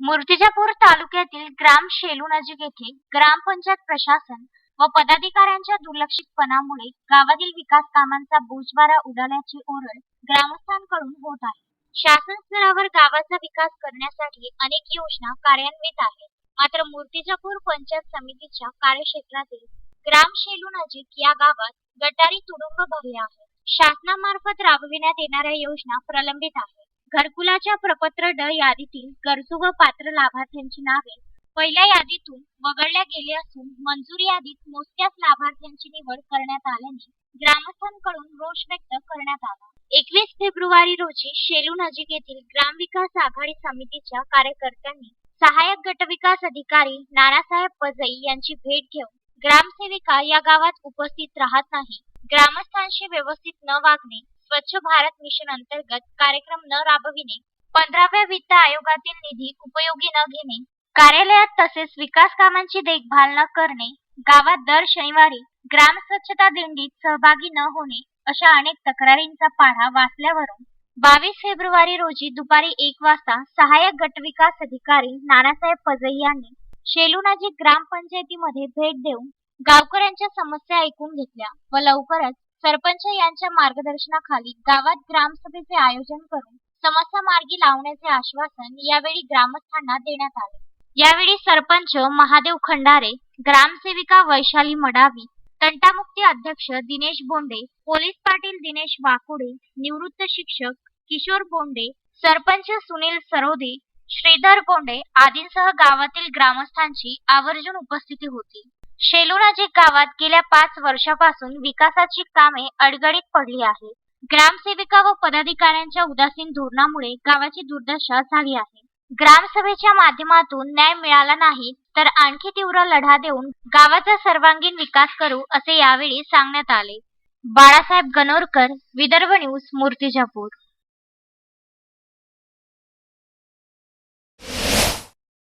मूर्तिजापूर तालुक्यातील ग्राम शेलू नजीक येथे ग्रामपंचायत प्रशासन व पदाधिकाऱ्यांच्या दुर्लक्षितपणामुळे गावातील विकास कामांचा बोजवारा उडाल्याची ओरड ग्रामस्थांकडून होत आहे. शासन स्तरावर गावाचा विकास करण्यासाठी अनेक योजना कार्यान्वित आहेत. मात्र मूर्तिजापूर पंचायत समितीच्या कार्यक्षेत्रातील ग्राम शेलू नजीक या गावात गटारी तुडुंब भरले आहे. शासनामार्फत राबविण्यात येणाऱ्या योजना प्रलंबित आहेत. घरकुलाच्या प्रपत्र ड यादीतील गरजू व पात्र लाभार्थ्यांची नावे पहिल्या यादीतून वगळल्या गेली असून मंजूर यादीत मोजक्याच लाभार्थ्यांची निवड करण्यात आल्याने ग्रामस्थांकडून रोष व्यक्त करण्यात आला. एकवीस फेब्रुवारी रोजी शेलू नजीक येथील ग्रामविकास आघाडी समितीच्या कार्यकर्त्यांनी सहाय्यक गटविकास अधिकारी नानासाहेब पजई यांची भेट घेऊन ग्रामसेविका या गावात उपस्थित राहत नाही. ग्रामस्थांशी व्यवस्थित न वागणे स्वच्छ भारत मिशन अंतर्गत कार्यक्रम न राबविणे पंधराव्या वित्त आयोगातील निधी उपयोगी न घेणे कार्यालयात तसेच विकास कामांची देखभाल न करणे गावात दर शनिवारी ग्राम स्वच्छता दिंडीत सहभागी न होणे अशा अनेक तक्रारींचा पाढा वाचल्यावरून बावीस फेब्रुवारी रोजी दुपारी एक वाजता सहाय्यक गटविकास अधिकारी नानासाहेब पजई यांनी शेलुनाजी ग्रामपंचायतीमध्ये भेट देऊन गावकऱ्यांच्या समस्या ऐकून घेतल्या व लवकरच सरपंच यांच्या मार्गदर्शनाखाली गावात ग्रामसभेचे आयोजन करून समस्या मार्गी लावण्याचे आश्वासन यावेळी ग्रामस्थांना देण्यात आले. यावेळी सरपंच महादेव खंडारे ग्रामसेविका वैशाली मडावी तंटामुक्ती अध्यक्ष दिनेश बोंडे पोलीस पाटील दिनेश वाकुडे निवृत्त शिक्षक किशोर बोंडे सरपंच सुनील सरोदे श्रीधर बोंडे आदींसह गावातील ग्रामस्थांची आवर्जून उपस्थिती होती. शेलू नजीक गावात गेल्या पाच वर्षापासून विकासाची कामे अडगडीत पडली आहे ग्रामसेविका व पदाधिकाऱ्यांच्या उदासीन धोरणामुळे गावाची दुर्दशा झाली आहे. ग्रामसभेच्या माध्यमातून न्याय मिळाला नाही तर आणखी तीव्र लढा देऊन गावाचा सर्वांगीण विकास करू असे यावेळी सांगण्यात आले. बाळासाहेब गणोरकर विदर्भ न्यूज मूर्तिजापूर.